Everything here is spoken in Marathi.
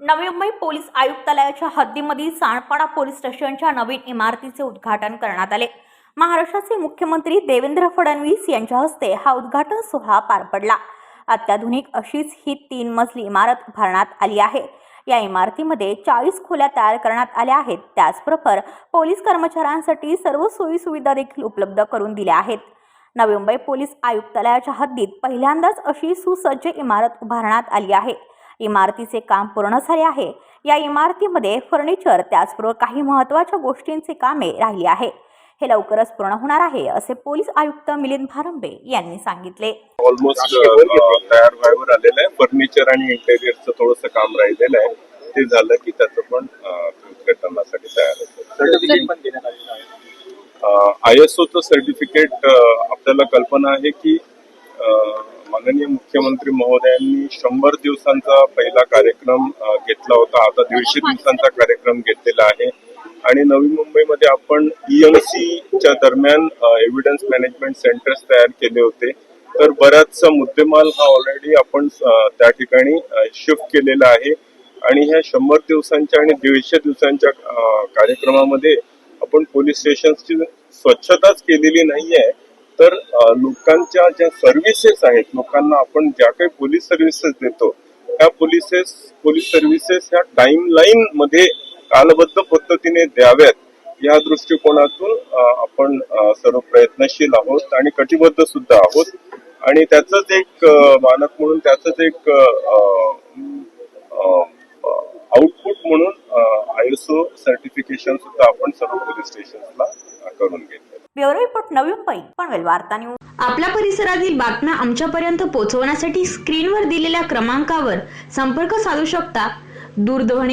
नवी मुंबई पोलीस आयुक्तालयाच्या हद्दीमधील सांडपाडा पोलीस स्टेशनच्या नवीन इमारतीचे उद्घाटन करण्यात आले. महाराष्ट्राचे मुख्यमंत्री देवेंद्र फडणवीस यांच्या हस्ते हा उद्घाटन सोहळा पार पडला. अत्याधुनिक अशीच ही तीन मजली इमारत उभारण्यात आली आहे. या इमारतीमध्ये चाळीस खोल्या तयार करण्यात आल्या आहेत. त्याचबरोबर पोलीस कर्मचाऱ्यांसाठी सर्व सोयीसुविधा देखील उपलब्ध करून दिल्या आहेत. नवी मुंबई पोलीस आयुक्तालयाच्या हद्दीत पहिल्यांदाच अशी सुसज्ज इमारत उभारण्यात आली आहे. इमारतीचे काम पूर्ण झाले आहे. या इमारतीमध्ये फर्निचर त्याचबरोबर काही महत्त्वाच्या गोष्टींचे कामे राहिली आहे. हे लवकरच पूर्ण होणार आहे असे पोलीस आयुक्त मिलिंद भारंबे यांनी सांगितले. ऑलमोस्ट तयार व्हायवर आलेलं आहे. फर्निचर आणि इंटेरियरचं थोडंसं काम राहिलेलं आहे. ते झालं की त्याचं पण उद्घाटनासाठी तयार आय एस ओचं सर्टिफिकेट आपल्याला कल्पना आहे की माननीय मुख्यमंत्री महोदयांनी शंभर दिवसांचा पहिला कार्यक्रम घेतला होता. आता दीडशे दिवसांचा कार्यक्रम घेतलेला आहे. आणि नवी मुंबईमध्ये आपण ईएमसीच्या दरम्यान एव्हिडन्स मॅनेजमेंट सेंटर्स तयार केले होते. तर बराचसा मुद्देमाल हा ऑलरेडी आपण त्या ठिकाणी शिफ्ट केलेला आहे. आणि ह्या शंभर दिवसांच्या आणि दीडशे दिवसांच्या कार्यक्रमामध्ये आपण पोलीस स्टेशनची स्वच्छताच केलेली नाहीये. तर लोकांच्या ज्या सर्व्हिसेस आहेत लोकांना आपण ज्या काही पोलीस सर्व्हिसेस देतो त्या पोलिसेस पोलीस सर्व्हिसेस ह्या टाइम लाईन मध्ये कालबद्ध पद्धतीने द्याव्यात या दृष्टिकोनातून आपण सर्व प्रयत्नशील आहोत आणि कटिबद्ध सुद्धा आहोत. आणि त्याचंच एक मानक म्हणून त्याचंच एक आउटपुट म्हणून आयएसओ सर्टिफिकेशन सुद्धा आपण सर्व पोलीस स्टेशनला करून घेतलं ब्युरो रिपोर्ट नवी मुंबई पनवेल वार्ता न्यूज. आपल्या परिसरातील बातम्या आमच्यापर्यंत पोहोचवण्यासाठी स्क्रीनवर दिलेल्या क्रमांकावर संपर्क साधू शकता. दूरध्वनी